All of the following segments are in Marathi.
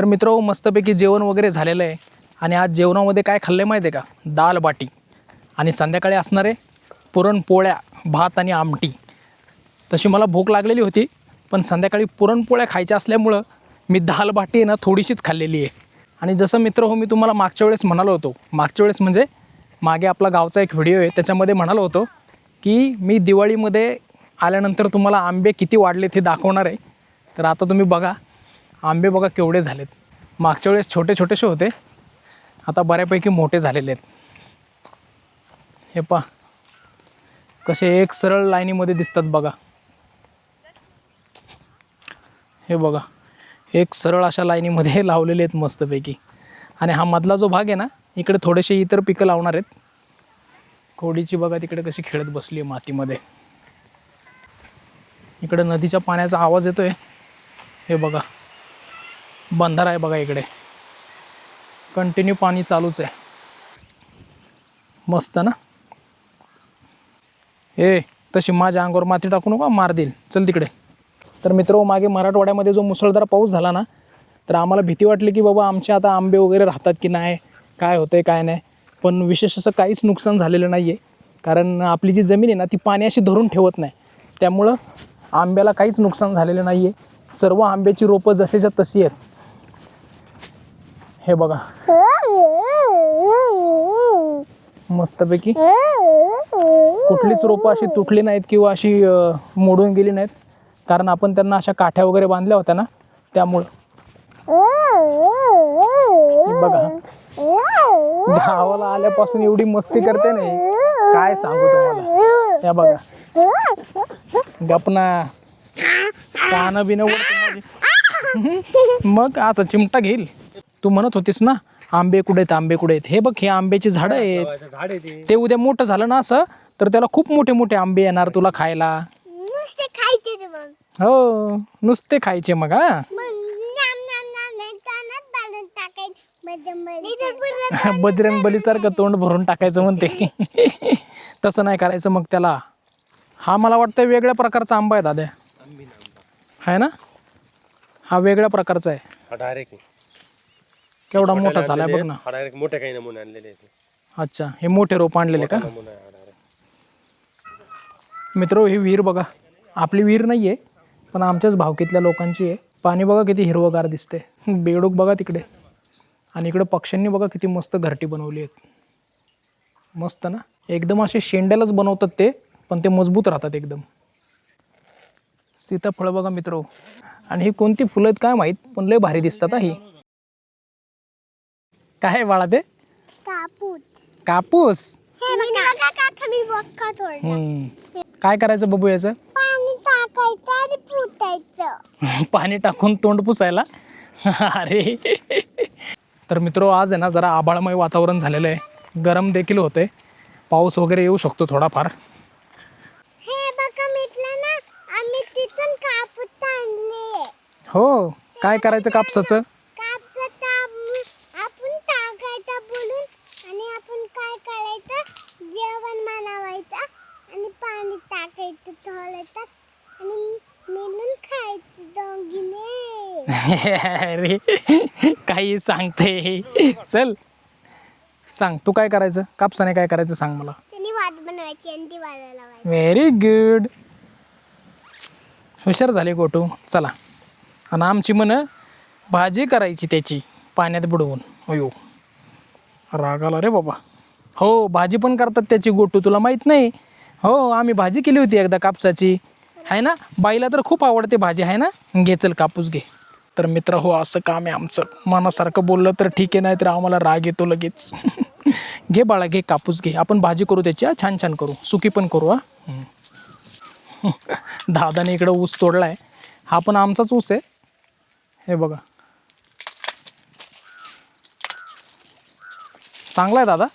तर मित्र मस्तपैकी जेवण वगैरे झालेलं आहे. आणि आज जेवणामध्ये काय खाल्लं माहिती आहे का? दाल बाटी. आणि संध्याकाळी असणारे पुरणपोळ्या भात आणि आमटी. तशी मला भूक लागलेली होती पण संध्याकाळी पुरणपोळ्या खायच्या असल्यामुळं मी दाल बाटी आहे ना थोडीशीच खाल्लेली आहे. आणि जसं मित्र हो मी तुम्हाला मागच्या वेळेस म्हणालो होतो. मागच्या वेळेस म्हणजे मागे आपला गावचा एक व्हिडिओ आहे त्याच्यामध्ये म्हणालो होतो की मी दिवाळीमध्ये आल्यानंतर तुम्हाला आंबे किती वाढलेत हे दाखवणार आहे. तर आता तुम्ही बघा आंबे बघा केवढे झालेत. मागच्या वेळेस छोटे छोटेसे होते. आता बऱ्यापैकी मोठे झालेले आहेत. हे पा कसे एक सरळ लाईनीमध्ये दिसतात बघा. हे बघा. एक सरळ अशा लाईनीमध्ये लावलेले आहेत मस्तपैकी. आणि हा मधला जो भाग आहे ना इकडे थोडेसे इतर पिकं लावणार आहेत. कोडीची बघा तिकडे कशी खेळत बसली आहे मातीमध्ये. इकडे नदीच्या पाण्याचा आवाज येतोय. हे बघा. बंधारा आहे बघा इकडे. कंटिन्यू पाणी चालूच आहे. मस्त ना? ए तशी माझ्या अंगावर माती टाकू नका मार देईल. चल तिकडे. तर मित्र मागे मराठवाड्यामध्ये जो मुसळधार पाऊस झाला ना तर आम्हाला भीती वाटली की बाबा आमचे आता आंबे वगैरे राहतात की नाही काय होतं आहे काय नाही. पण विशेष असं काहीच नुकसान झालेलं नाही आहे कारण आपली जी जमीन आहे ना ती पाण्याशी अशी धरून ठेवत नाही. त्यामुळं आंब्याला काहीच नुकसान झालेलं नाही आहे सर्व आंब्याची रोपं जसेच्या तशी आहेत. हे बघा. मस्तपैकी. कुठलीच रोपं अशी तुटली नाहीत किंवा अशी मोडून गेली नाहीत. कारण आपण त्यांना अशा काठ्या वगैरे बांधल्या होत्या ना त्यामुळं. बघा. गावाला आल्यापासून एवढी मस्ती करते नाही काय सांगू तुम्हाला? या बघा. गपना कानं बिनं मग असं चिमटा घेईल. तू म्हणत होतीस ना आंबे कुठे आहेत आंबे कुठे आहेत? हे बघ हे आंब्याची झाडं आहेत. झाड आहे ते ते उद्या मोठं झालं ना असं तर त्याला खूप मोठे मोठे आंबे येणार तुला खायला. नुसते खायचे ते मग. हो नुसते खायचे मग हा? मग नाम नाम नाम नाम कानात बांधून टाकायचं. बजरंग बलीसारखं तोंड भरून टाकायचं. म्हणते. तसं नाही करायचं मग त्याला. हा मला वाटतं वेगळ्या प्रकारचा आंबा आहे दादा आहे ना? हा वेगळ्या प्रकारचा आहे. हा डायरेक्ट केवढा मोठा झालाय बघ ना. हा डायरेक्ट मोठे काही नमुने आणलेले आहेत. अच्छा हे मोठे रोप आणलेले का? नमुना आहे हा डायरेक्ट मित्र ही विहीर बघा. आपली विहीर नाही आहे पण आमच्याच भावकीतल्या लोकांची आहे. पाणी बघा किती हिरवगार दिसते बेडूक बघा तिकडे. आणि इकडे पक्ष्यांनी बघा किती मस्त घरटी बनवली आहेत. मस्त ना? एकदम असे शेंड्यालाच बनवतात ते पण ते मजबूत राहतात एकदम. सीताफळं बघा मित्र. आणि ही कोणती फुलं आहेत काय माहीत पण लय भारी दिसतात हा ही. काय आहे बाळा ते कापूस. कापूस. हे बघा. काका मी बघा थोडं हम्म. काय करायचं बघू याचं? पाणी टाकायचं आणि पाणी टाकून तोंड पुसायला? अरे. तर मित्र आज आहे ना जरा आभाळमय वातावरण झालेलं आहे. गरम देखील होतंय. पाऊस वगैरे येऊ शकतो थोडाफार. हे बघा म्हटलं ना आम्ही तिथून कापूस आणले. हो. काय करायचं कापसाचं कापचं ताप आपण टाकायचं बोलून आणि आपण काय करायचं जेवण बनवायचं आणि पाणी टाकायचं थोडं आणि मिळून खायचं दोघीने अरे काही सांगते. चल. सांग तू काय करायचं? कापसाने काय करायचं सांग मला. त्यांनी वाद बनवायची आणि ती वाजायला लावायची. व्हेरी गुड हुशार झाले गोटू. चला. आणि आमची म्हण भाजी करायची त्याची पाण्यात बुडवून. अयो. राग आला रे बाबा. हो भाजी पण करतात त्याची गोटू तुला माहीत नाही. हो आम्ही भाजी केली होती एकदा कापसाची. आहे ना? बाईला तर खूप आवडते भाजी आहे ना? घे चल कापूस घे. तर मित्र हो असं काम आहे आमचं. मनासारखं बोललं तर ठीक आहे नाही तर आम्हाला राग येतो लगेच. घे बाळा घे कापूस घे. आपण भाजी करू त्याची हा? छान छान करू. सुकी पण करू हा? दादाने इकडं ऊस तोडला आहे हा पण आमचाच ऊस आहे. हे बघा. चांगला आहे दादा?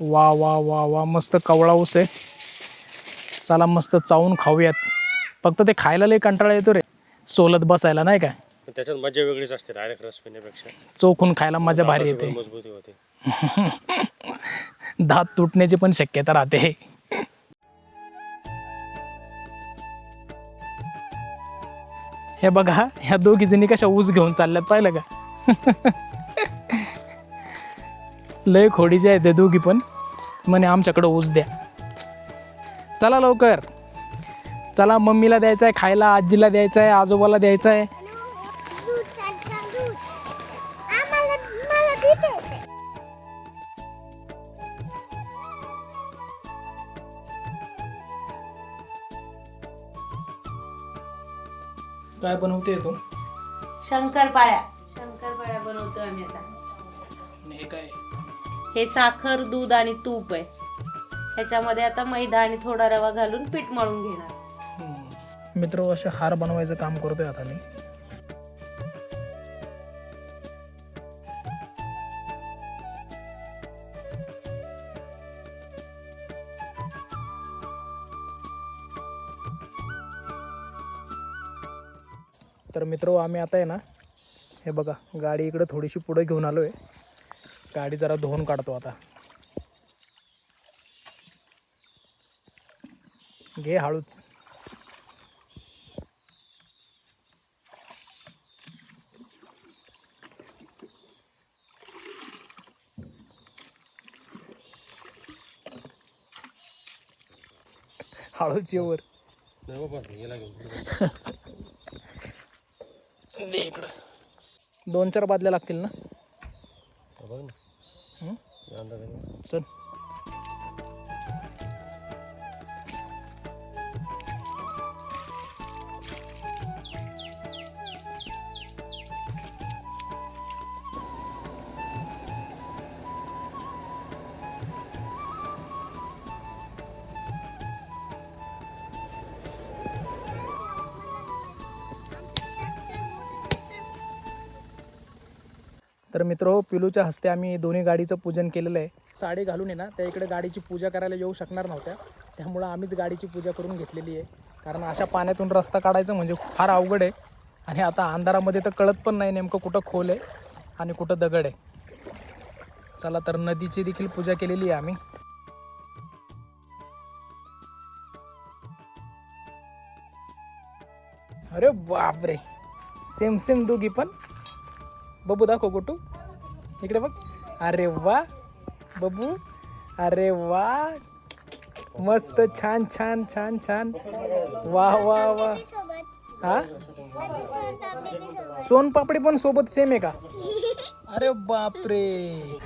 वा वा वा वा. मस्त कवळा ऊस आहे. चला मस्त चावून खाऊयात. फक्त ते खायला लई कंटाळा येतो रे. सोलत बसायला नाही काय पण त्याच्यात मजा वेगळीच असते डायरेक्ट रस पिण्यापेक्षा. चोखून खायला मजा भारी येते. मजबूती होते. दात तुटण्याची पण शक्यता राहते. हे बघा ह्या दोघी जणी कशा ऊस घेऊन चालल्यात पाहिलं का? लय खोडीचे आहेत ते दोघी पण. म्हणे आमच्याकडं ऊस द्या. चला लवकर. चला मम्मीला द्यायचं आहे खायला आजीला द्यायचं आहे आजोबाला द्यायचं आहे काय बनवते तू? शंकरपाळ्या. शंकरपाळ्या बनवतोय आम्ही आता. हे काय? हे साखर दूध आणि तूप आहे. ह्याच्यामध्ये आता मैदा आणि थोडा रवा घालून पीठ मळून घेणार. मित्र असे हार बनवायचं काम करतोय आता मी. तर मित्र आम्ही आता आहे ना हे बघा गाडी इकडं थोडीशी पुढे घेऊन आलो आहे गाडी जरा धुवून काढतो आता. घे हळूच. हळूच वर दोन चार बादल्या लागतील ना. चल. तर मित्र पिलूच्या हस्ते आम्ही दोन्ही गाडीचं पूजन केलेलं आहे. साडी घालून आहे ना त्या इकडे गाडीची पूजा करायला येऊ शकणार नव्हत्या. त्यामुळं आम्हीच गाडीची पूजा करून घेतलेली आहे. कारण अशा पाण्यातून रस्ता काढायचं म्हणजे फार अवघड आहे. आणि आता अंधारामध्ये तर कळत पण नाही नेमकं कुठं खोल आहे आणि कुठं दगड आहे. चला तर नदीची देखील पूजा केलेली आहे आम्ही. अरे बापरे सेम सेम दोघी पण. बबू दाखव गोटू इकडे बघ. अरे वा बबू. अरे वा. मस्त छान छान छान छान. वा वा वा. हा? सोबत सोन पापडी पण सोबत सेम आहे का? अरे बापरे.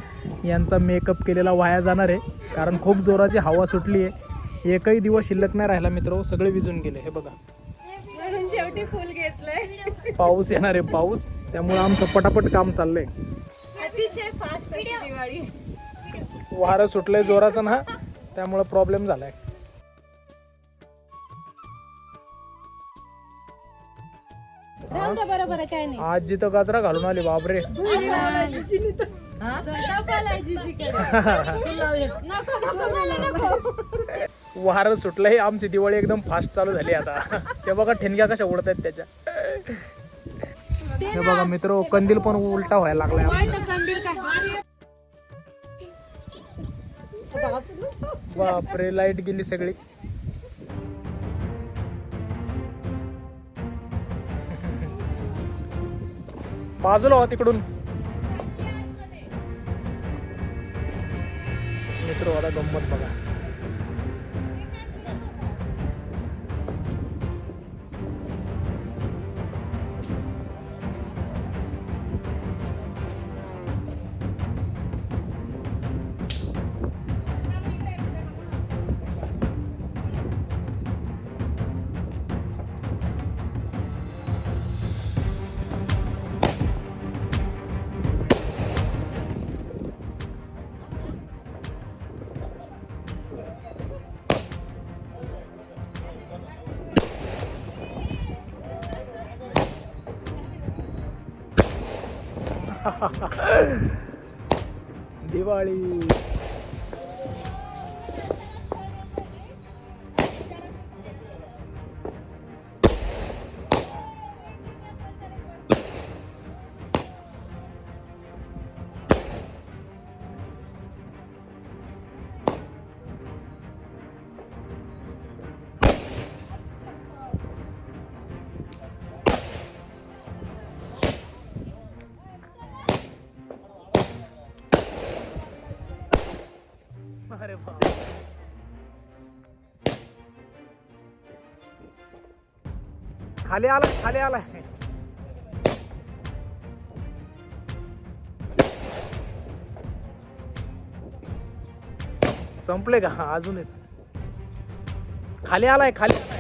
यांचा मेकअप केलेला वाया जाणार आहे कारण खूप जोराची हवा सुटली आहे एकही दिवस शिल्लक नाही राहिला मित्र सगळे विजून गेले हे बघा. शेवटी फुल घेतलंय. पाऊस येणार आहे पाऊस. त्यामुळे आमचं पटापट काम चाललंय. अतिशय फास्ट दिवाळी. वारं सुटलंय जोराचं ना त्यामुळे प्रॉब्लेम झालाय. बरोबर आहे काय नाही. आज जिथं गजरा घालून आली बापरे. वारं सुटलंय. आमची दिवाळी एकदम फास्ट चालू झाली आता. ते बघा ठेणग्या कशा उडत आहेत त्याच्या. हे बघा मित्र कंदील पण उलटा व्हायला लागलाय आमचा. बापरे लाइट गेली सगळी. बाजूला हो तिकडून. मित्र आता गंमत बघा. ದಿವಾಳಿ अरे खाली आला खाली आला. संपले का? हा अजून खाली आलाय खाली आलाय.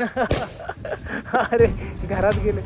अरे घरात गेले.